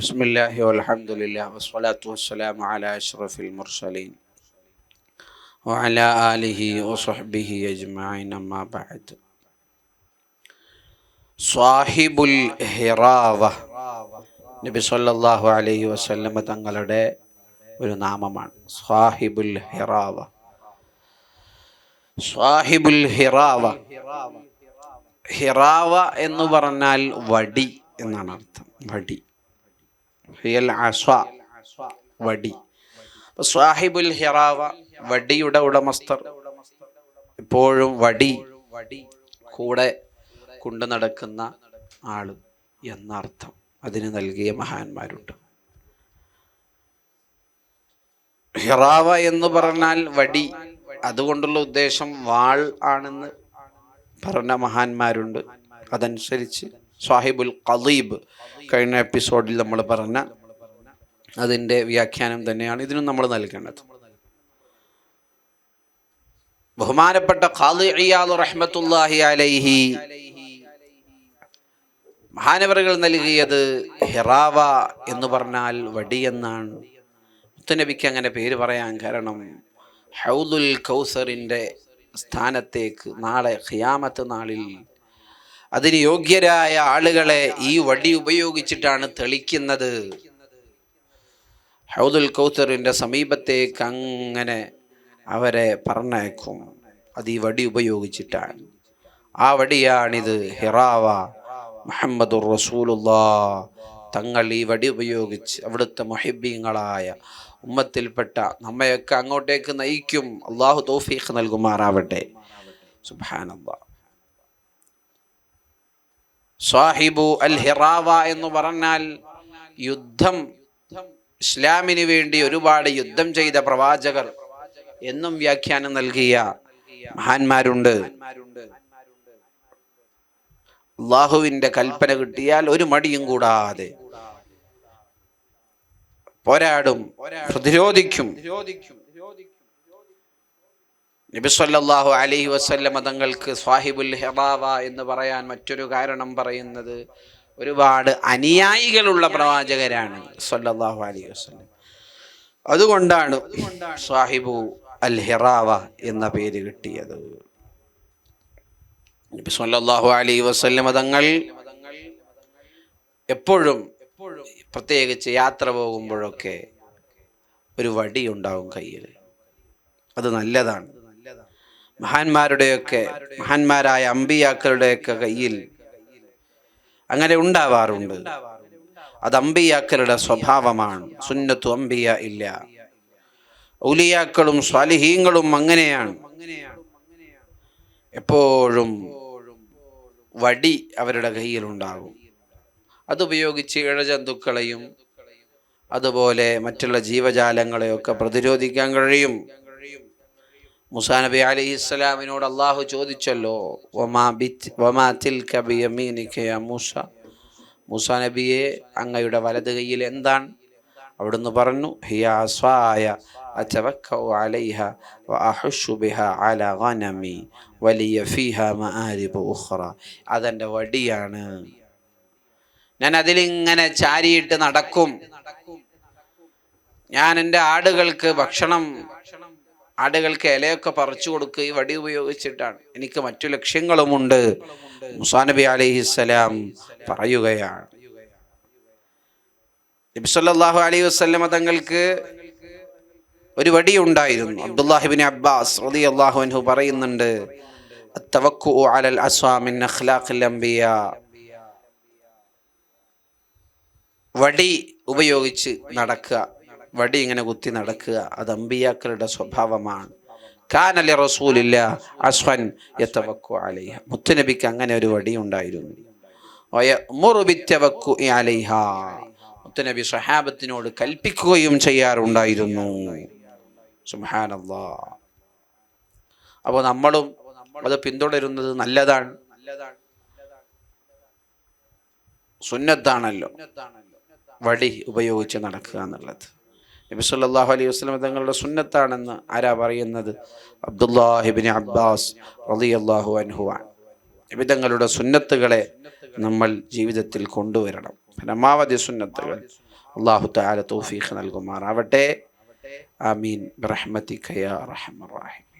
بسم الله والحمد لله والصلاة والسلام على أشرف المرسلين وعلى آله وصحبه أجمعين أما بعد صاحب الهراوة നബി സല്ലല്ലാഹു അലൈഹി വസല്ലമ തങ്ങളുടെ ഒരു നാമമാണ് സാഹിബുൽ ഹിറാവ സാഹിബുൽ ഹിറാവ ഹിറാവ എന്ന് പറഞ്ഞാൽ വടി എന്നാണ് അർത്ഥം വടി ഹിയൽ വടി. സാഹിബുൽ ഹിറാവ വടിയുടെ ഉടമസ്ഥർ എപ്പോഴും വടി കൂടെ കൊണ്ടു നടക്കുന്ന ആൾ എന്നർത്ഥം അതിന് നൽകിയ മഹാന്മാരുണ്ട്. ഹിറാവ എന്ന് പറഞ്ഞാൽ വടി. അതുകൊണ്ടുള്ള ഉദ്ദേശം വാൾ ആണെന്ന് പറഞ്ഞ മഹാന്മാരുണ്ട്. അതനുസരിച്ച് സാഹിബുൽ ഖദീബ് കഴിഞ്ഞ എപ്പിസോഡിൽ നമ്മൾ പറഞ്ഞ അതിന്റെ വ്യാഖ്യാനം തന്നെയാണ് ഇതിനും നമ്മൾ നൽകേണ്ടത്. ബഹുമാനപ്പെട്ട ഖാദി റഹ്മത്തുല്ലാഹി അലൈഹി മഹാനവറുകൾ നൽകിയത് ഹിറാവ എന്ന് പറഞ്ഞാൽ വടി എന്നാണ്. മുത്തനബിക്ക് അങ്ങനെ പേര് പറയാൻ കാരണം ഹൗദുൽ കൗസറിന്റെ സ്ഥാനത്തേക്ക് നാളെ ഖിയാമത്ത് നാളിൽ അതിന് യോഗ്യരായ ആളുകളെ ഈ വടി ഉപയോഗിച്ചിട്ടാണ് തെളിക്കുന്നത്. ഹൗദുൽ കൗത്തറിന്റെ സമീപത്തേക്ക് അങ്ങനെ അവരെ പറഞ്ഞയക്കും. അത് ഈ വടി ഉപയോഗിച്ചിട്ടാണ്. ആ വടിയാണിത് ഹിറാവ മുഹമ്മദുർ റസൂലുല്ലാ തങ്ങൾ ഈ വടി ഉപയോഗിച്ച് അവിടുത്തെ മൊഹിബീങ്ങളായ ഉമ്മത്തിൽപ്പെട്ട നമ്മയൊക്കെ അങ്ങോട്ടേക്ക് നയിക്കും. അള്ളാഹു തോഫീഖ് നൽകുമാറാവട്ടെ. സുബാനല്ലാ സാഹിബു അൽ ഹിറാവ എന്ന് പറഞ്ഞാൽ യുദ്ധം ഇസ്ലാമിന് വേണ്ടി ഒരുപാട് യുദ്ധം ചെയ്ത പ്രവാചകർ എന്നും വ്യാഖ്യാനം നൽകിയ മഹാന്മാരുണ്ട്. അള്ളാഹുവിന്റെ കൽപ്പന കിട്ടിയാൽ ഒരു മടിയും കൂടാതെ പോരാടും പ്രതിരോധിക്കും. നബി സല്ലല്ലാഹു അലൈഹി വസല്ലമ തങ്ങൾക്ക് സ്വാഹിബുൽ ഹിറാവ എന്ന് പറയാൻ മറ്റൊരു കാരണം പറയുന്നത് ഒരുപാട് അനുയായികളുള്ള പ്രവാചകരാണ് സല്ലല്ലാഹു അലൈഹി വസല്ലം. അതുകൊണ്ടാണ് സ്വാഹിബു അൽ ഹിറാവ എന്ന പേര് കിട്ടിയത്. നബി സല്ലല്ലാഹു അലൈഹി വസല്ലമ തങ്ങൾ എപ്പോഴും പ്രത്യേകിച്ച് യാത്ര പോകുമ്പോഴൊക്കെ ഒരു വടി ഉണ്ടാവും കയ്യിൽ. അത് നല്ലതാണ്. മഹാന്മാരുടെയൊക്കെ മഹാന്മാരായ അമ്പിയാക്കളുടെയൊക്കെ കയ്യിൽ അങ്ങനെ ഉണ്ടാവാറുണ്ട്. അത് അമ്പിയാക്കളുടെ സ്വഭാവമാണ്. സുന്നത്തു അമ്പിയ ഇല്ല. ഔലിയാക്കളും സ്വാലിഹീങ്ങളും അങ്ങനെയാണ്. എപ്പോഴും വടി അവരുടെ കയ്യിൽ കയ്യിലുണ്ടാകും. അതുപയോഗിച്ച് ഇഴജന്തുക്കളെയും അതുപോലെ മറ്റുള്ള ജീവജാലങ്ങളെയൊക്കെ പ്രതിരോധിക്കാൻ കഴിയും. മുസാ നബി അലൈഹി ഇസ്ലാമിനോട് അള്ളാഹു ചോദിച്ചല്ലോ ബിത്- വമാ മൂസ? മൂസാ നബിയെ അങ്ങയുടെ വലത് കൈയിൽ എന്താണ്? അവിടുന്ന് പറഞ്ഞു ഹിയ അസ്വായ അതെന്റെ വടിയാണ്. ഞാൻ അതിലിങ്ങനെ ചാരിയിട്ട് നടക്കും. ഞാൻ എന്റെ ആടുകൾക്ക് ഭക്ഷണം ആടുകൾക്ക് ഇലയൊക്കെ പറിച്ചു കൊടുക്കുക. ഈ വടി ഉപയോഗിച്ചിട്ടാണ്. എനിക്ക് മറ്റു ലക്ഷ്യങ്ങളുമുണ്ട്. മുസാനബി നബി അലൈഹിസ്സലാം പറയുകയാണ്. നബി സല്ലല്ലാഹു അലൈഹി വസല്ലമ തങ്ങൾക്ക് ഒരു വടി ഉണ്ടായിരുന്നു. അബ്ദുല്ലാഹിബിൻ അബ്ബാസ് റളിയല്ലാഹു അൻഹു പറയുന്നുണ്ട് അലൽ അസ്വാമിൻ അഖ്ലാഖിൽ വടി ഉപയോഗിച്ച് നടക്കുക. വടി ഇങ്ങനെ കുത്തി നടക്കുക അത് അമ്പിയാക്കളുടെ സ്വഭാവമാണ്. കാനലി റസൂലില്ല അസ്വൻ എത്തവക്കു അലൈഹ. മുത്തുനബിക്ക് അങ്ങനെ ഒരു വടി ഉണ്ടായിരുന്നു. വയമുറു ബിത്തവക്കു അലൈഹ. മുത്തുനബി സ്വഹാബത്തിനോട് കൽപ്പിക്കുകയും ചെയ്യാറുണ്ടായിരുന്നു. സുഹാനല്ലാ അപ്പോൾ നമ്മളും അത് പിന്തുടരുന്നത് നല്ലതാണ്. സുന്നത്താണല്ലോ വടി ഉപയോഗിച്ച് നടക്കുക എന്നുള്ളത്. നബി സല്ലല്ലാഹു അലൈഹി വസല്ലം തങ്ങളുടെ സുന്നത്താണെന്ന് ആരാ പറയുന്നത്? അബ്ദുല്ലാഹിബിൻ അബ്ബാസ് റളിയല്ലാഹു അൻഹുവാൻ നബി തങ്ങളുടെ സുന്നത്തുകളെ നമ്മൾ ജീവിതത്തിൽ കൊണ്ടുവരണം. പരമാവധി സുന്നത്തുകൾ അള്ളാഹു താല തൗഫീഖ് നൽകുമാറാവട്ടെ. ആമീൻ. റഹ്മത്തിക്കയ റഹ്മറാഹിം